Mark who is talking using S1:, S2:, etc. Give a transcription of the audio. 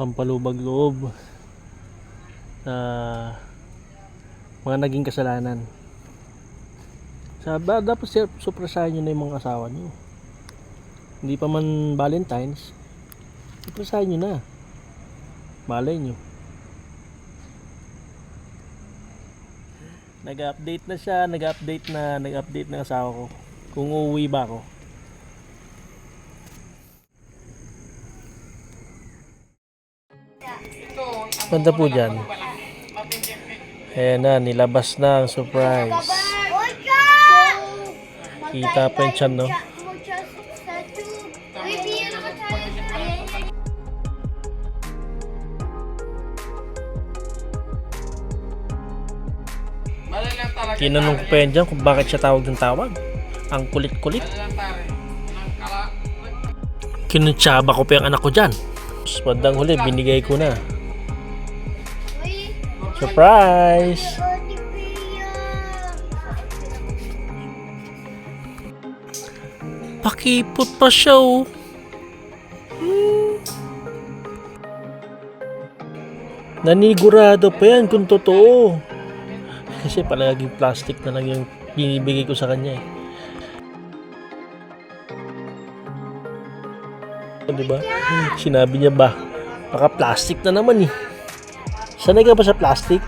S1: pampalubag loob na mga naging kasalanan. Sabi, dapat sir- supresahin nyo na yung mga asawa nyo. Hindi pa man Valentine's, supresahin nyo na. Malay nyo. Nag-update na siya, nag-update na, nag-update na asawa ko. Kung uuwi ba ako. Ganda po dyan. Ayan na, nilabas na ang surprise. Kita pa yung tiyan, no? Tinanong ko pa yan dyan kung bakit siya tawag ng tawag. Ang kulit-kulit. Kinuntsaba ko pa yung anak ko dyan. Tapos bandang huli, binigay ko na. Surprise! Pakipot pa siya oh. Hmm. Nanigurado pa yan kung totoo. Kasi palaging plastic na lang yung binibigay ko sa kanya eh. Di ba? Sinabi niya ba, baka plastic na naman eh. Sanay ka ba sa plastic?